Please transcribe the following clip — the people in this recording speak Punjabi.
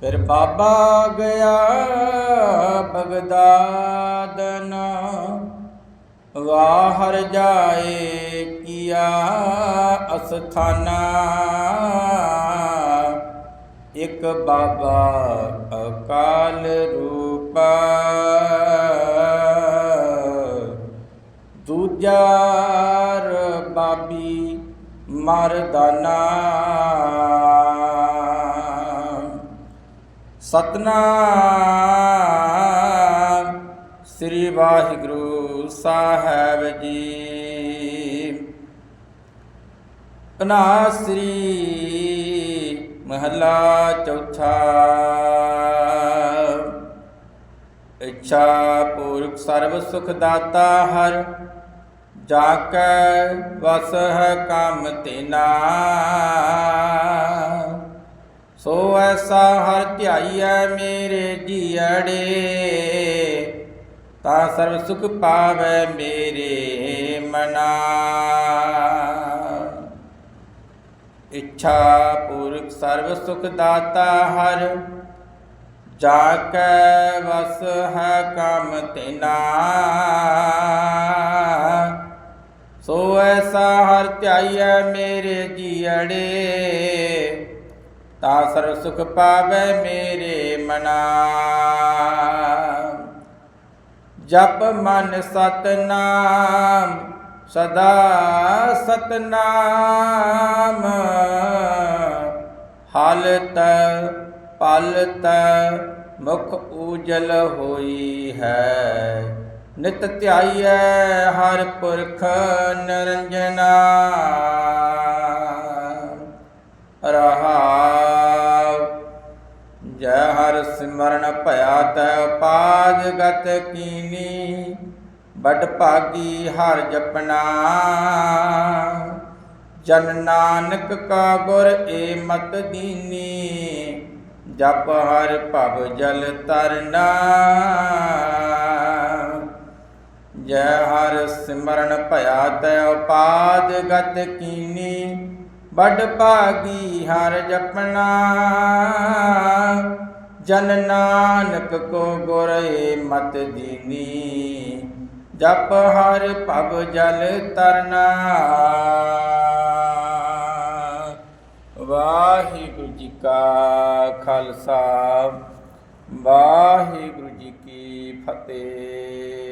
ਫਿਰ ਬਾਬਾ ਗਿਆ ਬਗਦਾਦਨ। ਵਾਹਰ ਜਾਏ ਕੀਆ ਅਸਥਾਨਾ। ਇੱਕ ਬਾਬਾ ਅਕਾਲ ਰੂਪ। ਦੂਜਾ ਬਾਬੀ ਮਰਦਾਨਾ। ਸਤਨਾਮ। ਸ੍ਰੀ ਵਾਹਿਗੁਰੂ ਸਾਹਿਬ ਜੀ। ਅਨਾ ਸ੍ਰੀ ਮਹਲਾ ਚੌਥਾ। ਇੱਛਾ ਪੂਰਕ ਸਰਬ ਸੁਖ ਦਾਤਾ ਹਰ। ਜਾ ਕੈ ਵਸ ਹੈ ਕੰਮ ਤੇਨਾ ਹਰ ਮੇਰੇ ਜੀਅੜੇ ਤਾ ਸਰਬ ਸੁਖ ਪਾਵੈ ਮੇਰੇ ਮਨਾ। ਇੱਛਾ ਪੂਰਕ ਸਰਬ ਸੁਖ ਦਾਤਾ ਹਰ ਜਾ ਕੈ ਵਸ ਹੈ ਕੰਮ ਤੇਨਾ ਸੋ ਐਸਾ ਹਰ ਧਿਆਈਐ ਮੇਰੇ ਜੀਅੜੇ ਤਾ ਸਰਬ ਸੁਖ ਪਾਵੈ ਮੇਰੇ ਮਨਾ। ਜਪ ਮਨ ਸਤਨਾਮ, ਸਦਾ ਸਤਨਾਮ। ਹਾਲਤ ਪਲਤ ਮੁਖ ਉਜਲ ਹੋਈ ਹੈ। ਨਿਤ ਧਿਆਈਐ ਹਰ ਪੁਰਖ ਨਿਰੰਜਨਾ। ਰਹਾਉ ਭਇਆ ਤੈ ਪਾਜ ਗਤ ਕੀਨੀ ਬੜ ਭਾਗੀ ਹਰ ਜਪਣਾ ਜਨ ਨਾਨਕ ਕਾ ਗੁਰ ਏ ਮਤ ਦੀਨੀ, ਜਪ ਹਰ ਭਵ ਜਲ ਤਰਨਾ। ਜੈ ਹਰ ਸਿਮਰਨ ਭਇਆ ਤੈ ਉਪਾਦ ਗਤ ਕੀਨੀ ਬੜ ਭਾਗੀ ਹਰ ਜਪਣਾ ਜਨ ਨਾਨਕ ਕੋ ਗੁਰੇ ਮਤ ਦੀਨੀ, ਜਪ ਹਰ ਭਵ ਜਲ ਤਰਨਾ। ਵਾਹਿਗੁਰੂ ਜੀ ਕਾ ਖਾਲਸਾ, ਵਾਹਿਗੁਰੂ ਜੀ ਕੀ ਫਤਿਹ।